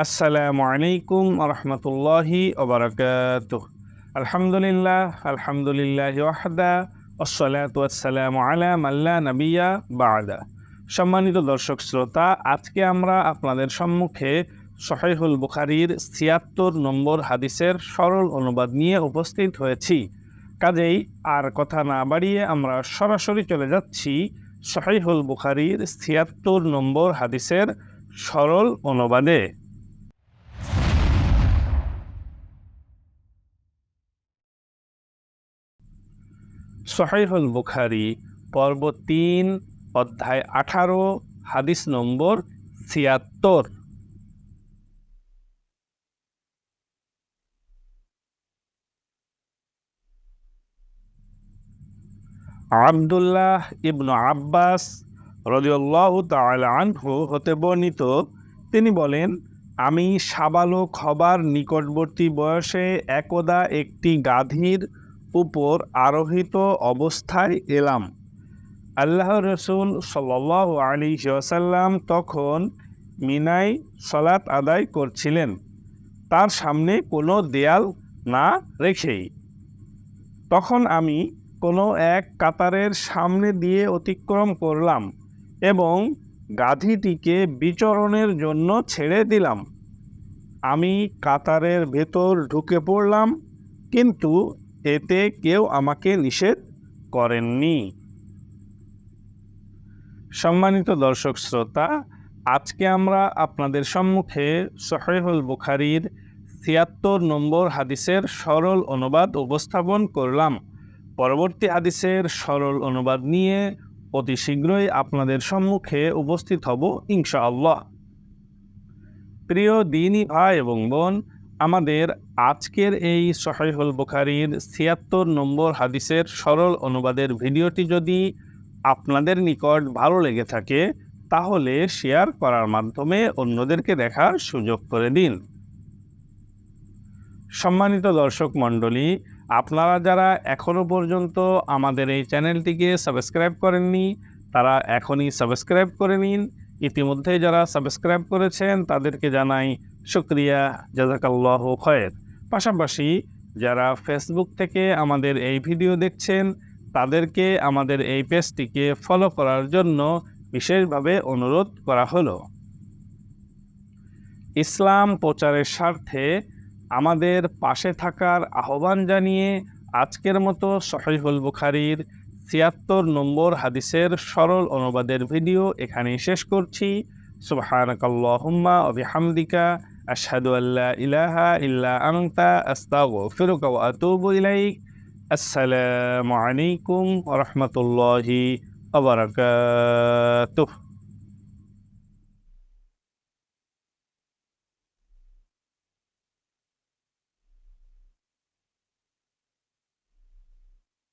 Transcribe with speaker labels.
Speaker 1: আসসালামু আলাইকুম রহমতুল্লাহি ওবরাকাত আলহামদুলিল্লাহ আলহামদুলিল্লাহ ওয়াহদা ওসলাত ওয়াসালামু আলা মাল্লা নবিয়া বাদা। সম্মানিত দর্শক শ্রোতা, আজকে আমরা আপনাদের সম্মুখে সহিহুল বুখারির ছিয়াত্তর নম্বর হাদিসের সরল অনুবাদ নিয়ে উপস্থিত হয়েছি। কাজেই আর কথা না বাড়িয়ে আমরা সরাসরি চলে যাচ্ছি সহিহুল বুখারির ছিয়াত্তর নম্বর হাদিসের সরল অনুবাদে। সহিহুল বুখারি, পর্ব তিন, অধ্যায় আঠারো, হাদিস নম্বর ছিয়াত্তর। আবদুল্লাহ ইবনু আব্বাস রদিউল্লাহ আনহু হতে বর্ণিত, তিনি বলেন, আমি সাবালক হবার নিকটবর্তী বয়সে একদা একটি গাধীর উপর আরোহিত অবস্থায় এলাম। আল্লাহ রসুল সাল্লাহ আলী ওসাল্লাম তখন মিনাই সলাত আদায় করছিলেন। তার সামনে কোনো দেয়াল না রেখেই। তখন আমি কোনো এক কাতারের সামনে দিয়ে অতিক্রম করলাম এবং গাধীটিকে বিচরণের জন্য ছেড়ে দিলাম। আমি কাতারের ভেতর ঢুকে পড়লাম, কিন্তু এতে কেউ আমাকে নিষেধ করেননি। সম্মানিত দর্শক শ্রোতা, আজকে আমরা আপনাদের সম্মুখে সহেহুল বুখারির ছিয়াত্তর নম্বর হাদিসের সরল অনুবাদ উপস্থাপন করলাম। পরবর্তী হাদিসের সরল অনুবাদ নিয়ে অতি শীঘ্রই আপনাদের সম্মুখে উপস্থিত হব ইনশাআল্লাহ। প্রিয় দিনী ভাই এবং বোন আমাদের আজকের এই সহিহুল বুখারির ছিয়াত্তর নম্বর হাদিসের সরল অনুবাদের ভিডিওটি যদি আপনাদের নিকট ভালো লেগে থাকে, তাহলে শেয়ার করার মাধ্যমে অন্যদেরকে দেখার সুযোগ করে দিন। সম্মানিত দর্শক মণ্ডলী, আপনারা যারা এখনও পর্যন্ত আমাদের এই চ্যানেলটিকে সাবস্ক্রাইব করেননি, তারা এখনই সাবস্ক্রাইব করে নিন। ইতিমধ্যে যারা সাবস্ক্রাইব করেছেন, তাদেরকে জানাই শুক্রিয়া, জাজাকাল্লাহ খয়ের। পাশাপাশি যারা ফেসবুক থেকে আমাদের এই ভিডিও দেখছেন, তাদেরকে আমাদের এই পেজটিকে ফলো করার জন্য বিশেষভাবে অনুরোধ করা হলো। ইসলাম প্রচারের স্বার্থে আমাদের পাশে থাকার আহ্বান জানিয়ে আজকের মতো সহিহুল বুখারির ছিয়াত্তর নম্বর হাদিসের সরল অনুবাদের ভিডিও এখানেই শেষ করছি। সুবহানাকাল্লাহুম্মা ওয়া বিহামদিকা। আশহাদু আল্লা ইলাহা ইল্লা আনতা আস্তাগফিরুকা ওয়া আতুবু ইলাইক আসসালামু আলাইকুম ওয়া রাহমাতুল্লাহি ওয়া বারাকাতুহু